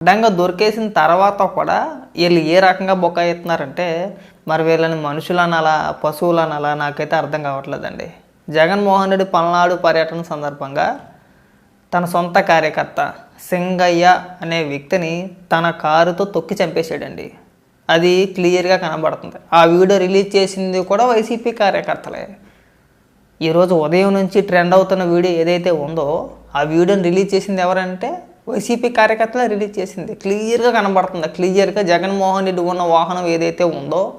అడ్డంగా దొరికేసిన తర్వాత కూడా వీళ్ళు ఏ రకంగా బొక్క ఎత్తున్నారంటే మరి వీళ్ళని మనుషులు అనాలా పశువులు అనాలా నాకైతే అర్థం కావట్లేదండి. జగన్మోహన్ రెడ్డి పల్నాడు పర్యటన సందర్భంగా తన సొంత కార్యకర్త సింగయ్య అనే వ్యక్తిని తన కారుతో తొక్కి చంపేశాడండి. అది క్లియర్గా కనబడుతుంది. ఆ వీడియో రిలీజ్ చేసింది కూడా వైసీపీ కార్యకర్తలే. ఈరోజు ఉదయం నుంచి ట్రెండ్ అవుతున్న వీడియో ఏదైతే ఉందో ఆ వీడియోని రిలీజ్ చేసింది ఎవరంటే వైసీపీ కార్యకర్తలు రిలీజ్ చేసింది. క్లియర్గా కనబడుతుంది. క్లియర్గా జగన్మోహన్ రెడ్డి ఉన్న వాహనం ఏదైతే ఉందో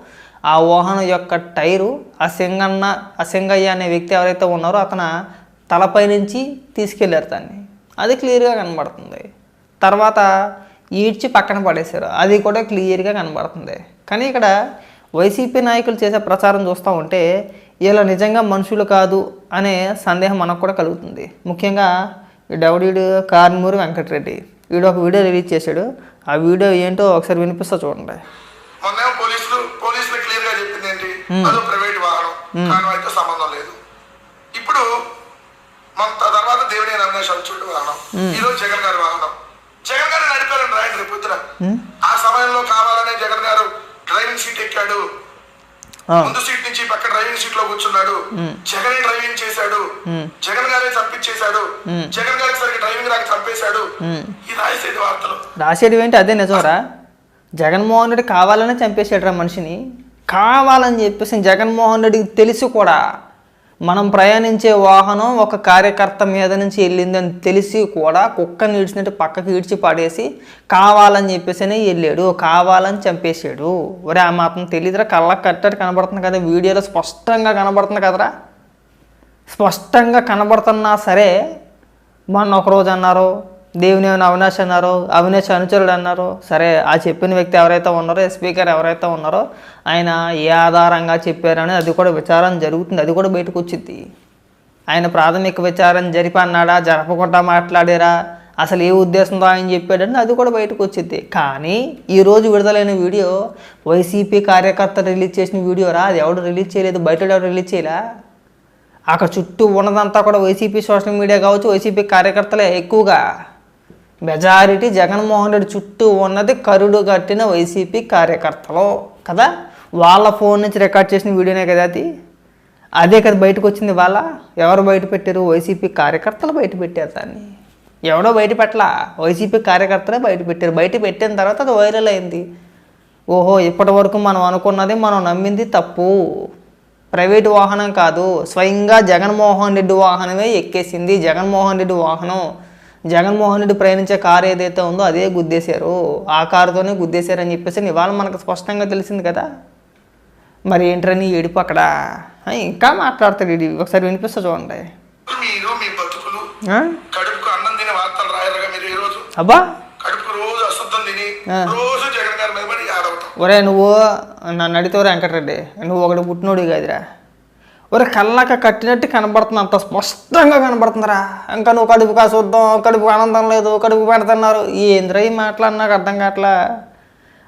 ఆ వాహనం యొక్క టైరు ఆ సింగన్న ఆ సింగయ్య అనే వ్యక్తి ఎవరైతే ఉన్నారో అతను తలపై నుంచి తీసుకెళ్ళారు దాన్ని. అది క్లియర్గా కనబడుతుంది. తర్వాత ఈడ్చి పక్కన పడేశారు. అది కూడా క్లియర్గా కనబడుతుంది. కానీ ఇక్కడ వైసీపీ నాయకులు చేసే ప్రచారం చూస్తూ ఉంటే ఇలా నిజంగా మనుషులు కాదు అనే సందేహం మనకు కూడా కలుగుతుంది. ముఖ్యంగా ఈ డౌడీడు కార్మూరి వెంకటరెడ్డి. వీడు ఒక వీడియో రిలీజ్ చేశాడు. ఆ వీడియో ఏంటో ఒకసారి వినిపిస్తా చూడండి. మొన్నేమో పోలీసులు పోలీసులు క్లియర్గా చెప్పింది ఏంటి అదో ప్రైవేట్ వాహనం. కాన్వాయ్తో సంబంధం లేదు. ఇప్పుడు మన తర్వాత రమేష్ వాహనం. రోజు జగన్ గారి వాహనం. జగన్ గారు నడిపారని రాయండి రేపు ఆ సమయంలో కావాలనే జగన్ గారు డ్రైవింగ్ సీట్ ఎక్కాడు. ముందు సీట్ నుంచి పక్క డ్రైవింగ్ సీట్లో కూర్చున్నాడు జగనే డ్రైవింగ్ చేశాడు. జగన్ గారే చంపించేశాడు. జగన్ గారికి సరిగ్గా డ్రైవింగ్ రాక చంపేశాడు. ఈ రాసేది వార్తలు. రాసేది ఏంటి? అదే నిజంరా. జగన్మోహన్ రెడ్డి కావాలనే చంపేసాడు మనిషిని. కావాలని చెప్పేసి జగన్మోహన్ రెడ్డికి తెలిసి కూడా. మనం ప్రయాణించే వాహనం ఒక కార్యకర్త మీద నుంచి వెళ్ళిందని తెలిసి కూడా కుక్కని ఈడ్చినట్టు పక్కకి ఈడ్చి పడేసి కావాలని చెప్పేసి వెళ్ళాడు కావాలని చంపేశాడు. ఒరే ఆ మాత్రం తెలియదురా కళ్ళకి కట్టడి కనబడుతుంది కదా వీడియోలో స్పష్టంగా కనబడుతుంది కదరా. స్పష్టంగా కనబడుతున్నా సరే మొన్న ఒకరోజు అన్నారు దేవుని అవినాష్ అన్నారు అవినాష్ అనుచరుడు అన్నారు సరే ఆ చెప్పిన వ్యక్తి ఎవరైతే ఉన్నారో స్పీకర్ ఎవరైతే ఉన్నారో ఆయన ఏ ఆధారంగా చెప్పారని అది కూడా విచారం జరుగుతుంది అది కూడా బయటకు వచ్చింది. ఆయన ప్రాథమిక విచారం జరిపి అన్నాడా జరపకుండా మాట్లాడారా అసలు ఏ ఉద్దేశంతో ఆయన చెప్పాడని అది కూడా బయటకు వచ్చింది. కానీ ఈరోజు విడుదలైన వీడియో వైసీపీ కార్యకర్త రిలీజ్ చేసిన వీడియోరా అది ఎవడు రిలీజ్ చేయలేదు బయట ఎవరు రిలీజ్ చేయలే? అక్కడ చుట్టూ ఉన్నదంతా కూడా వైసీపీ సోషల్ మీడియా కావచ్చు వైసీపీ కార్యకర్తలే ఎక్కువగా. మెజారిటీ జగన్మోహన్ రెడ్డి చుట్టూ ఉన్నది కరుడు కట్టిన వైసీపీ కార్యకర్తలు కదా? వాళ్ళ ఫోన్ నుంచి రికార్డ్ చేసిన వీడియోనే కదా అది? అదే కదా బయటకు వచ్చింది వాళ్ళ? ఎవరు బయట పెట్టారు? వైసీపీ కార్యకర్తలు బయట పెట్టారు దాన్ని. ఎవడో బయట పెట్టలా? వైసీపీ కార్యకర్తలే బయట పెట్టారు. బయట పెట్టిన తర్వాత అది వైరల్ అయింది. ఓహో ఇప్పటి వరకు మనం అనుకున్నది మనం నమ్మింది తప్పు. ప్రైవేట్ వాహనం కాదు. స్వయంగా జగన్మోహన్ రెడ్డి వాహనమే ఎక్కేసింది జగన్మోహన్ రెడ్డి వాహనం. జగన్మోహన్ రెడ్డి ప్రయాణించే కారు ఏదైతే ఉందో అదే గుద్దేశారు. ఆ కారుతోనే గుద్దేశారు అని చెప్పేసి ఇవాళ మనకు స్పష్టంగా తెలిసింది కదా. మరి ఏంటని ఏడుపు అక్కడ? ఇంకా మాట్లాడతాడు ఇది ఒకసారి వినిపిస్తా చూడండి. మీరు మీ బతుకులు ఆ? కడుపుకు అన్నం తినే వార్తలు రాయరుగా మీరు ఈ రోజు? అబ్బా! కడుపుకు రోజు అశుద్ధం తిని ఆ. రోజు జగన్ గారి మీద పడి ఆడవుతాం ఒరే నువ్వు నన్ను అడిగితే వెంకటరెడ్డి నువ్వు ఒకటి పుట్టినోడు కాదురా. ఒరే కళ్ళక కట్టినట్టు కనబడుతుంది అంత స్పష్టంగా కనబడుతుందిరా. ఇంకా నువ్వు కడుపు కాసుద్దాం కడుపు ఆనందం లేదు కడుపు పెడుతున్నారు. ఏంద్రా ఈ మాటలు నాకు అర్థం కావట్లా?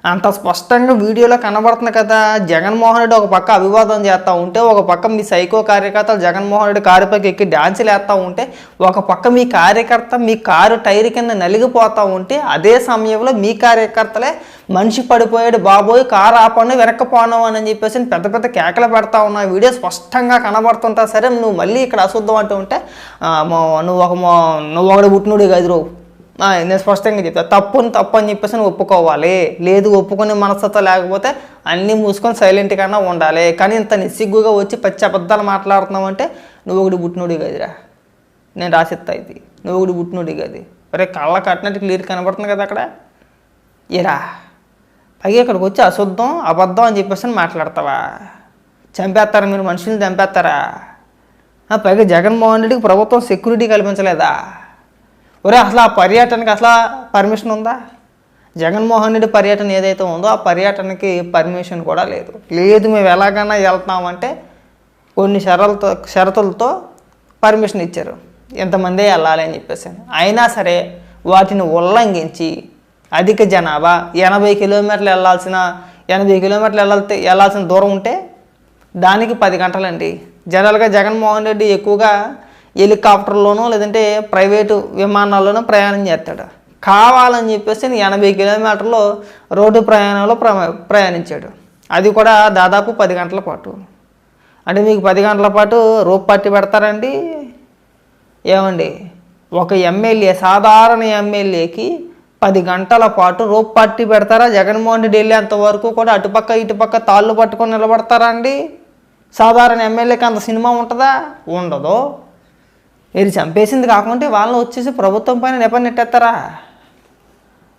అంత స్పష్టంగా వీడియోలో కనబడుతుంది కదా. జగన్మోహన్ రెడ్డి ఒక పక్క అభివాదం చేస్తూ ఉంటే ఒక పక్క మీ సైకో కార్యకర్తలు జగన్మోహన్ రెడ్డి కారు పైకి ఎక్కి డ్యాన్సులు వేస్తూ ఉంటే ఒక పక్క మీ కార్యకర్త మీ కారు టైర్ కింద నలిగిపోతూ ఉంటే అదే సమయంలో మీ కార్యకర్తలే మనిషి పడిపోయాడు బాబోయ్ కారు ఆపండి వెనక్కపోను అని చెప్పేసి పెద్ద పెద్ద కేకలు పెడతా ఉన్నా వీడియో స్పష్టంగా కనబడుతుంటా సరే నువ్వు మళ్ళీ ఇక్కడ అశుద్ధం అంటూ ఉంటే నువ్వు ఒక నువ్వు ఒకటి పుట్టినోడు గదిరో నేను స్పష్టంగా చెప్తా. తప్పుని తప్పు అని చెప్పేసి ఒప్పుకోవాలి. లేదు ఒప్పుకునే మనస్తత్వం లేకపోతే అన్నీ మూసుకొని సైలెంట్గా ఉండాలి. కానీ ఇంత నిస్సిగ్గుగా వచ్చి పచ్చి అబద్ధాలు మాట్లాడుతున్నావు అంటే నువ్వు ఒకటి పుట్టినోడి గదిరా నేను రాసిస్తా ఇది. నువ్వు ఒకటి పుట్టినోడి గది. అరే కళ్ళ కట్టినట్టు క్లియర్ కనబడుతుంది కదా అక్కడ. ఇరా పైగా ఇక్కడికి వచ్చి అశుద్ధం అబద్ధం అని చెప్పేసి అని మాట్లాడతావా? చంపేస్తారా మీరు? మనుషుల్ని చంపేస్తారా? పైగా జగన్మోహన్ రెడ్డికి ప్రభుత్వం సెక్యూరిటీ కల్పించలేదా? ఒరే అసలు ఆ పర్యటనకి అసలు పర్మిషన్ ఉందా? జగన్మోహన్ రెడ్డి పర్యటన ఏదైతే ఉందో ఆ పర్యటనకి పర్మిషన్ కూడా లేదు. లేదు మేము ఎలాగైనా వెళ్తామంటే కొన్ని షరతులతో షరతులతో పర్మిషన్ ఇచ్చారు. ఎంతమందే వెళ్ళాలి అని చెప్పేసి. అయినా సరే వాటిని ఉల్లంఘించి అధిక జనాభా ఎనభై కిలోమీటర్లు వెళ్ళాల్సిన ఎనభై కిలోమీటర్లు వెళ్ళాలి వెళ్ళాల్సిన దూరం ఉంటే దానికి పది గంటలండి. జనరల్గా జగన్మోహన్ రెడ్డి ఎక్కువగా హెలికాప్టర్లోనో లేదంటే ప్రైవేటు విమానాల్లోనో ప్రయాణం చేస్తాడు. కావాలని చెప్పేసి ఎనభై కిలోమీటర్లు రోడ్డు ప్రయాణంలో ప్ర ప్రయాణించాడు. అది కూడా దాదాపు పది గంటల పాటు. అంటే మీకు పది గంటల పాటు రూప్ పట్టి పెడతారండి? ఏమండి? ఒక ఎమ్మెల్యే సాధారణ ఎమ్మెల్యేకి పది గంటల పాటు రోప్ పట్టి పెడతారా? జగన్మోహన్ రెడ్డి వెళ్ళేంత వరకు కూడా అటుపక్క ఇటుపక్క తాళ్ళు పట్టుకొని నిలబడతారా అండి? సాధారణ ఎమ్మెల్యేకి అంత సినిమా ఉంటుందా? ఉండదు. మీరు చంపేసింది కాకుండా వాళ్ళని వచ్చేసి ప్రభుత్వం పైన నెపని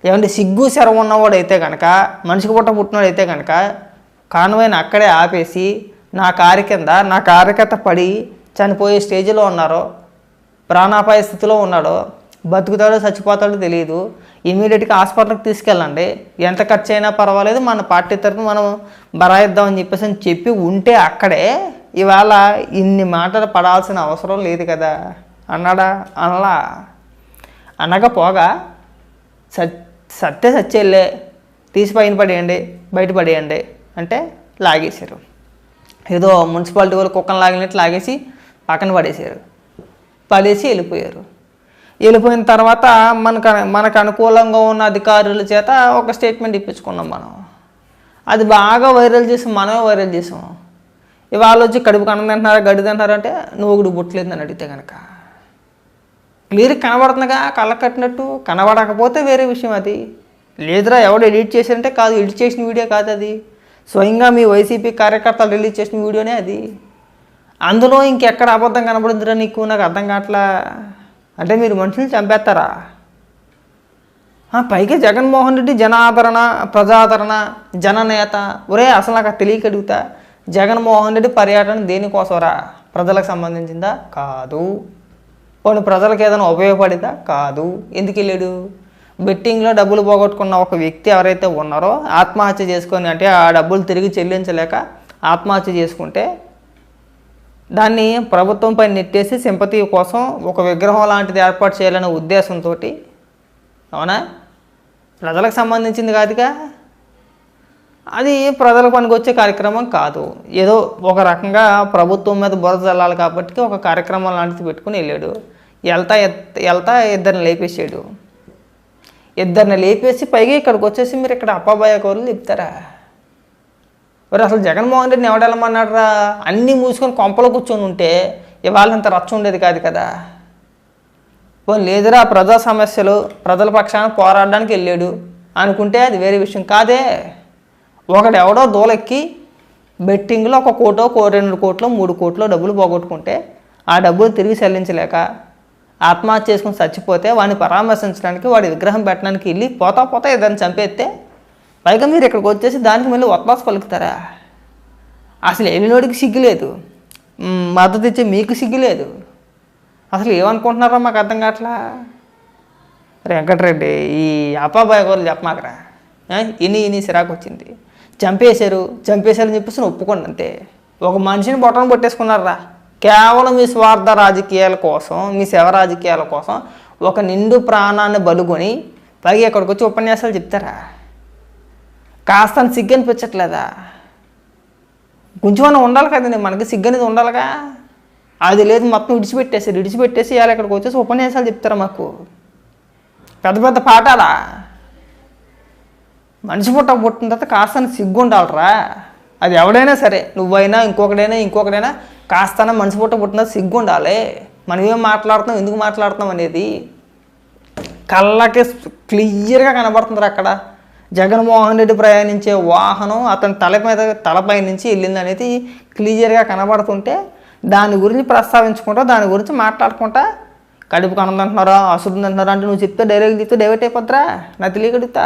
ఏమంటే సిగ్గు శరం ఉన్నవాడు అయితే కనుక మనిషికి పుట్ట పుట్టినవాడు అయితే కనుక కాన్వాయ్ని అక్కడే ఆపేసి నా కారు కింద నా కార్యకర్త పడి చనిపోయే స్టేజ్లో ఉన్నారో ప్రాణాపాయ స్థితిలో ఉన్నాడో బతుకుతాడో చచ్చిపోతాడో తెలియదు ఇమీడియట్గా హాస్పిటల్కి తీసుకెళ్ళండి. ఎంత ఖర్చు అయినా పర్వాలేదు మన పార్టీ తరఫున మనం బరాయిద్దామని చెప్పేసి అని చెప్పి ఉంటే అక్కడే ఇవాళ ఇన్ని మాటలు పడాల్సిన అవసరం లేదు కదా. అన్నాడా? అనలా. అనకపోగా సత్ సత్య సత్యల్లే తీసి పైన పడేయండి బయట పడేయండి అంటే లాగేశారు. ఏదో మున్సిపాలిటీ వాళ్ళు కుక్కను లాగినట్టు లాగేసి పక్కన పడేశారు. పడేసి వెళ్ళిపోయారు. వెళ్ళిపోయిన తర్వాత మనకు మనకు అనుకూలంగా ఉన్న అధికారుల చేత ఒక స్టేట్మెంట్ ఇప్పించుకున్నాం మనం. అది బాగా వైరల్ చేసాం మనమే వైరల్ చేసాం. ఇవాళ వచ్చి కడుపు కన్నం తింటున్నారా గడ్డి తింటున్నారంటే నువ్వు బుట్టలేదని అడిగితే కనుక క్లియర్ కనబడుతుందిగా కళ్ళ కట్టినట్టు కనబడకపోతే వేరే విషయం అది. లేదురా ఎవడు ఎడిట్ చేశారంటే కాదు ఎడిట్ చేసిన వీడియో కాదు అది. స్వయంగా మీ వైసీపీ కార్యకర్తలు రిలీజ్ చేసిన వీడియోనే అది. అందులో ఇంకెక్కడ అబద్ధం కనబడుతుందిరా నీకు? నాకు అర్థం కావట్లా? అంటే మీరు మనుషుల్ని చంపేస్తారా? పైగా జగన్మోహన్ రెడ్డి జనాదరణ ప్రజాదరణ జననేత. ఒరే అసలు నాకు తెలియక అడుగుతా. జగన్మోహన్ రెడ్డి పర్యటన దేనికోసరా? ప్రజలకు సంబంధించిందా? కాదు. కొన్ని ప్రజలకు ఏదైనా ఉపయోగపడిందా? కాదు. ఎందుకు వెళ్ళాడు? బెట్టింగ్లో డబ్బులు పోగొట్టుకున్న ఒక వ్యక్తి ఎవరైతే ఉన్నారో ఆత్మహత్య చేసుకొని అంటే ఆ డబ్బులు తిరిగి చెల్లించలేక ఆత్మహత్య చేసుకుంటే దాన్ని ప్రభుత్వంపై నెట్టేసి సింపతి కోసం ఒక విగ్రహం లాంటిది ఏర్పాటు చేయాలనే ఉద్దేశంతో అవునా? ప్రజలకు సంబంధించింది కాదుగా. అది ప్రజలకు పనికొచ్చే కార్యక్రమం కాదు. ఏదో ఒక రకంగా ప్రభుత్వం మీద బురద చల్లాలి కాబట్టి ఒక కార్యక్రమం లాంటిది పెట్టుకుని వెళ్ళాడు. వెళ్తా వెళ్తా ఇద్దరిని లేపేసాడు ఇద్దరిని లేపేసి పైగా ఇక్కడికి వచ్చేసి మీరు ఇక్కడ అప్పాబాయ కౌరులు చెప్తారా మరి అసలు జగన్మోహన్ రెడ్డిని ఎవడెళ్ళమన్నాడరా అన్నీ మూసుకొని కొంపలో కూర్చొని ఉంటే ఇవాళ అంత రచ్చ ఉండేది కాదు కదా. పోనీ లేదురా ప్రజా సమస్యలు ప్రజల పక్షాన పోరాడడానికి వెళ్ళాడు. అనుకుంటే అది వేరే విషయం కాదే. ఒకడు ఎవడో దూలెక్కి బెట్టింగ్లో ఒక కోటో కో రెండు కోట్లో మూడు కోట్లో డబ్బులు పోగొట్టుకుంటే ఆ డబ్బులు తిరిగి చెల్లించలేక ఆత్మహత్య చేసుకుని చచ్చిపోతే వాడిని పరామర్శించడానికి వాడి విగ్రహం పెట్టడానికి వెళ్ళి పోతా పోతా ఏదైనా చంపేస్తే పైగా మీరు ఇక్కడికి వచ్చేసి దానికి మళ్ళీ ఒత్తాసు పలుకుతారా? అసలు వెళ్ళినోడికి సిగ్గు లేదు. మద్దతు ఇచ్చే మీకు సిగ్గు లేదు. అసలు ఏమనుకుంటున్నారో మాకు అర్థం కావట్లా? వెంకటరెడ్డి ఈ అప్పాబాయ్ గోర్లు చెప్పమాకరా ఇని ఇని సిరాకు వచ్చింది. చంపేశారు చంపేశారని చెప్పేసి ఒప్పుకోండి అంతే. ఒక మనిషిని బొట్టను పట్టేసుకున్నారా కేవలం మీ స్వార్థ రాజకీయాల కోసం మీ శవ రాజకీయాల కోసం ఒక నిండు ప్రాణాన్ని బలుకొని పైగా ఇక్కడికి వచ్చి ఉపన్యాసాలు చెప్తారా? కాస్త సిగ్గు అనిపించట్లేదా కొంచెం ఉండాలి కదండి మనకి సిగ్గు అనేది ఉండాలిగా. అది లేదు మొత్తం విడిచిపెట్టేసి విడిచిపెట్టేసి ఇవాళ ఇక్కడికి వచ్చేసి ఉపన్యాసాలు చెప్తారా మాకు? పెద్ద పెద్ద పాఠాలా? మనిషి పుట్ట పుట్టిన తర్వాత కాస్తని సిగ్గు ఉండాలరా. అది ఎవడైనా సరే నువ్వైనా ఇంకొకడైనా ఇంకొకడైనా కాస్త మనిషి పుట్ట పుట్టిన సిగ్గు ఉండాలి. మనం ఏం మాట్లాడుతున్నాం ఎందుకు మాట్లాడుతున్నాం అనేది కళ్ళకి క్లియర్గా కనబడుతుంది అక్కడ. జగన్మోహన్ రెడ్డి ప్రయాణించే వాహనం అతని తల మీద తలపై నుంచి వెళ్ళింది అనేది క్లియర్గా కనబడుతుంటే దాని గురించి ప్రస్తావించుకుంటా దాని గురించి మాట్లాడుకుంటా. కడుపు కనందంటున్నారా అసురు అంటున్నారా అంటే నువ్వు చెప్తే డైరెక్ట్ చెప్తే డైవర్ట్ అయిపోద్రా నా తెలియగడుగుతా